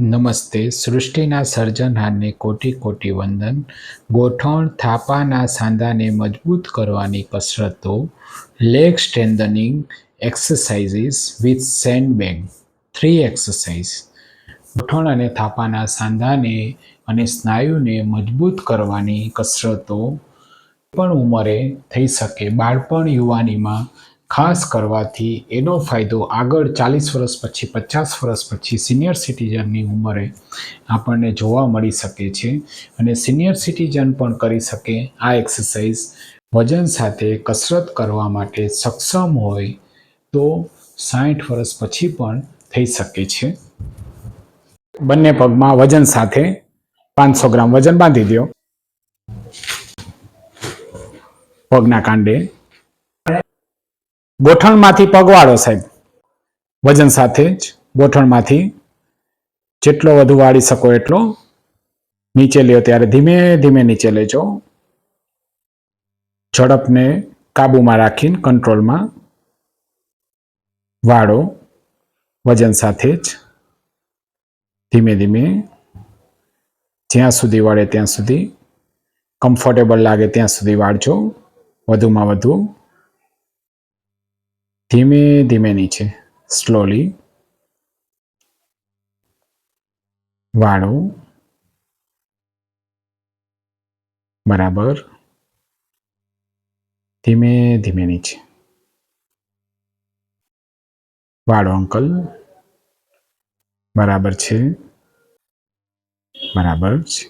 નમસ્તે. સૃષ્ટિના સર્જનહારને કોટી કોટી વંદન. ગોઠણ થાપાના સાંધાને મજબૂત કરવાની કસરતો. Leg strengthening exercises with sandbag three exercise ગોઠણ અને થાપાના સાંધાને અને સ્નાયુને મજબૂત કરવાની કસરતો. પણ ઉંમરે થઈ શકે. બાળપણ યુવાનીમાં ખાસ કરવાથી એનો ફાયદો આગળ ચાલીસ વર્ષ પછી, પચાસ વર્ષ પછી સિનિયર સિટીઝનની ઉંમરે આપણને જોવા મળી શકે છે અને સિનિયર સિટીઝન પણ કરી શકે આ એક્સરસાઇઝ. વજન સાથે કસરત કરવા માટે સક્ષમ હોય તો સાઠ વર્ષ પછી પણ થઈ શકે છે. બંને પગમાં વજન સાથે પાંચસો ગ્રામ વજન બાંધી દો. પગના કાંડે ગોઠણમાંથી પગવાળો સાહેબ. વજન સાથે જ ગોઠણમાંથી જેટલો વધુ વાળી શકો એટલો નીચે લ્યો ત્યારે ધીમે ધીમે નીચે લેજો. ઝડપને કાબુમાં રાખીને કંટ્રોલમાં વાળો વજન સાથે જ ધીમે ધીમે જ્યાં સુધી વાળે ત્યાં સુધી કમ્ફર્ટેબલ લાગે ત્યાં સુધી વાળજો. વધુમાં વધુ ધીમે ધીમે નીચે સ્લોલી વાળો. બરાબર. ધીમે ધીમે નીચે. વાળો અંકલ. બરાબર છે. બરાબર છે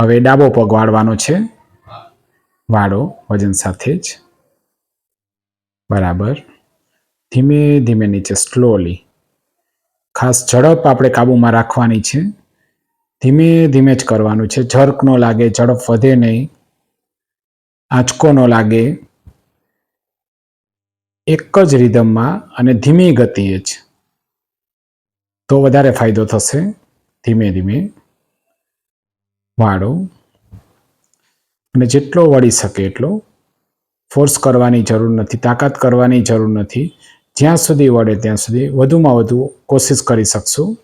હવે ડાબો પગ વાળવાનો છે. વાળો વજન સાથે જ. બરાબર. ધીમે ધીમે નીચે સ્લોલી ખાસ ઝડપ આપણે કાબૂમાં રાખવાની છે. ધીમે ધીમે જ કરવાનું છે. ઝર્ક ન લાગે, ઝડપ વધે નહીં. આંચકો ન લાગે. એક જ રિધમમાં અને ધીમી ગતિએ જ. તો વધારે ફાયદો થશે. ધીમે ધીમે. વાળો. અને જેટલો વળી શકે એટલો. ફોર્સ કરવાની જરૂર નથી, તાકાત કરવાની જરૂર નથી. જ્યાં સુધી વળે ત્યાં સુધી વધુમાં વધુ કોશિશ કરી શકશું.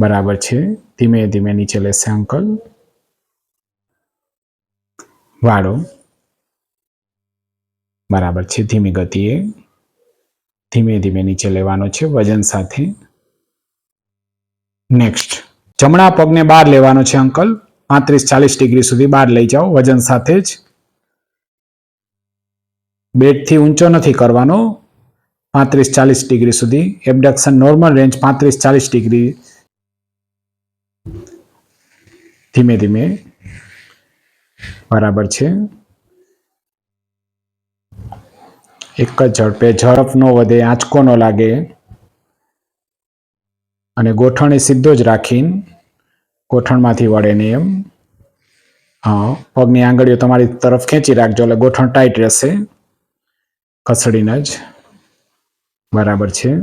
બરાબર છે. ધીમે ધીમે નીચે લેશે અંકલ. વાળો. બરાબર છે. ધીમી ગતિએ. ધીમે ધીમે નીચે લેવાનો છે વજન સાથે. નેક્સ્ટ. જમણા પગને બહાર લેવાનો છે અંકલ. પાંત્રીસ ચાલીસ ડિગ્રી સુધી બહાર લઈ જાઓ વજન સાથે જ. બેડથી ઊંચો નથી કરવાનો, પાંત્રીસ ચાલીસ ડિગ્રી સુધી. એબડક્શન નોર્મલ રેન્જ પાંત્રીસ ચાલીસ ડિગ્રી. ધીમે ધીમે. બરાબર છે. એક જ ઝડપે, ઝડપ ન વધે, આંચકો ન લાગે. અને ગોઠણે સીધો જ રાખીને ગોઠણમાંથી વળે નહીં એમ. હા, પગની આંગળીઓ તમારી તરફ ખેંચી રાખજો, એટલે ગોઠણ ટાઈટ રહેશે. કસડીને જ. બરાબર છે.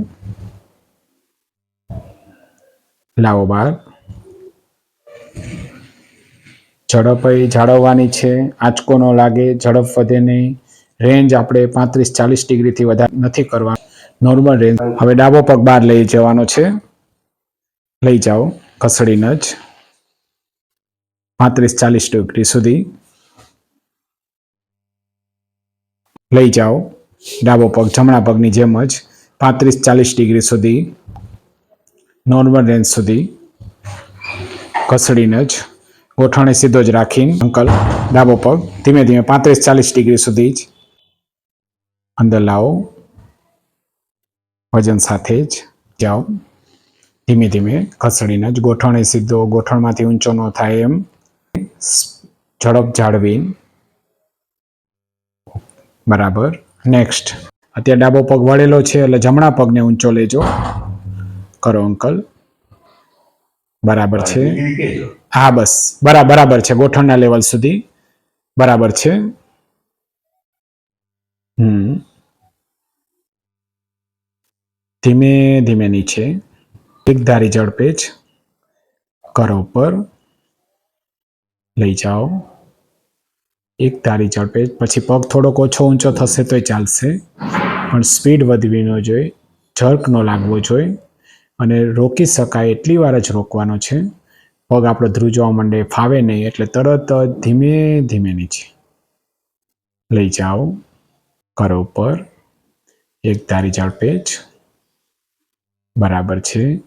લાવો બહાર ઝડપ જાળવવાની છે. આંચકો ન લાગે, ઝડપ વધે નહીં. રેન્જ આપણે પાંત્રીસ ચાલીસ ડિગ્રીથી વધારે નથી કરવા નોર્મલ રેન્જ. હવે ડાબો પગ બહાર લઈ જવાનો છે. લઈ જાઓ ખસડીને જ. પાંત્રીસ ચાલીસ ડિગ્રી સુધી. લઈ જાઓ. ડાબો પગ, જમણા પગની જેમ જ પાંત્રીસ ચાલીસ ડિગ્રી સુધી, નોર્મલ રેન્જ સુધી ઘસડીને જ ગોઠણે સીધો જ રાખીને અંકલ ડાબો પગ, ધીમે ધીમે પાંત્રીસ ચાલીસ ડિગ્રી સુધી જ અંદર લાવો. વજન સાથે જ જાઓ. ધીમે ધીમે ઘસડીને જ ગોઠણે સીધો ગોઠણમાંથી ઊંચો ન થાય એમ ઝડપ જાળવી બરાબર. નેક્સ્ટ અત્યારે ડાબો પગ વળેલો છે એટલે જમણા પગને ઊંચો લેજો. કરો અંકલ. બરાબર છે. હા બસ. બરાબર બરાબર છે ગોઠણના લેવલ સુધી. બરાબર છે. હમ. ધીમે ધીમે નીચે. એક ધારી ઝડપે જ કરો ઉપર. લઈ જાઓ. એક ધારી ઝડપે પછી પગ થોડોક ઓછો ઊંચો થશે તોય ચાલશે. પણ સ્પીડ વધવી ન જોઈએ. ઝર્ક ન લાગવો જોઈએ. અને રોકી શકાય એટલી વાર જ રોકવાનો છે. પગ આપણો ધ્રુજવા માંડે, ફાવે નહીં, એટલે તરત ધીમે ધીમે નીચે. લઈ જાઓ. કરો ઉપર. એક ધારી ઝડપે જ. બરાબર છે.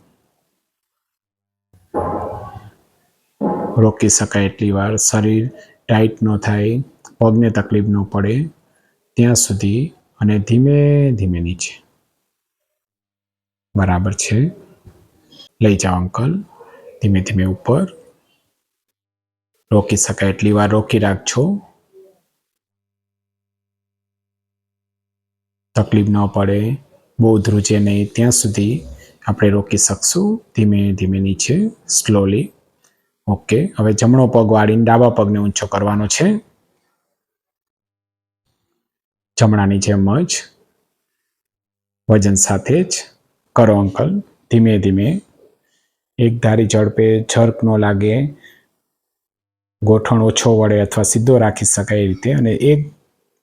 રોકી શકાય એટલી વાર. શરીર ટાઈટ ન થાય, પગને તકલીફ ન પડે, ત્યાં સુધી અને ધીમે ધીમે નીચે. બરાબર છે? લઈ જાઓ અંકલ. ધીમે ધીમે ઉપર. રોકી શકાય એટલી વાર રોકી રાખજો. તકલીફ ન પડે બહુ ધ્રુજે નહીં. ત્યાં સુધી આપણે રોકી શકશું ધીમે ધીમે નીચે સ્લોલી ઓકે, હવે જમણો પગ વાળીને ડાબા પગને ઊંચો કરવાનો છે. જમણાની જેમ જ વજન સાથે જ કરો અંકલ. ધીમે ધીમે. એક ધારી ઝડપે ઝર્ક ન લાગે. ગોઠણ ઓછો વળે અથવા સીધો રાખી શકાય એ રીતે અને એક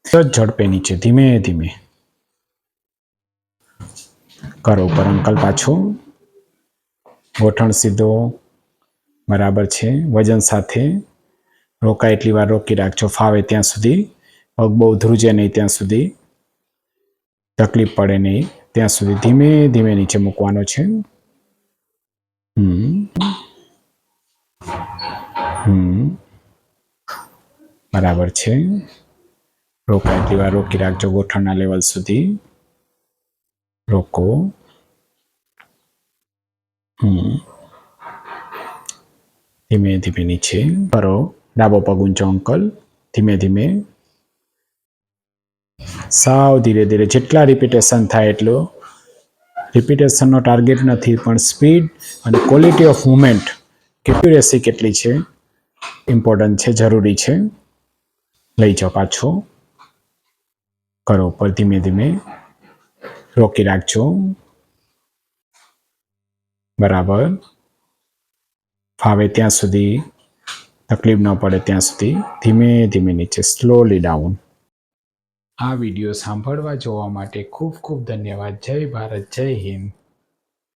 જ ઝડપે નીચે. ધીમે ધીમે. કરો ઉપર અંકલ પાછું. ગોઠણ સીધો બરાબર છે. વજન સાથે રોકાય એટલી વાર રોકી રાખજો. ફાવે ત્યાં સુધી. પગ બહુ ધ્રુજે નહીં ત્યાં સુધી. તકલીફ પડે નહીં. ત્યાં સુધી ધીમે ધીમે નીચે મૂકવાનો છે. હમ. હમ. બરાબર છે. રોકાય એટલી વાર રોકી રાખજો ગોઠણના લેવલ સુધી. રોકો. હમ. ધીમે ધીમે નીચે કરો ડાબો પગ ઊંચો, અંકલ. ધીમે ધીમે. સાવ ધીરે ધીરે, જેટલા રિપીટેશન થાય એટલું. રિપીટેશનનો ટાર્ગેટ નથી, પણ સ્પીડ અને ક્વોલિટી ઓફ મુમેન્ટ કેપ્યુરેસી કેટલી છે? ઇમ્પોર્ટન્ટ છે, જરૂરી છે. લઈ જાઓ પાછો. કરો ઉપર ધીમે ધીમે. રોકી રાખજો. બરાબર. ફાવે ત્યાં સુધી, તકલીફ ન પડે ત્યાં સુધી, ધીમે ધીમે નીચે સ્લોલી ડાઉન આ વીડિયો સાંભળવા જોવા માટે ખૂબ ખૂબ ધન્યવાદ. જય ભારત, જય હિન્દ.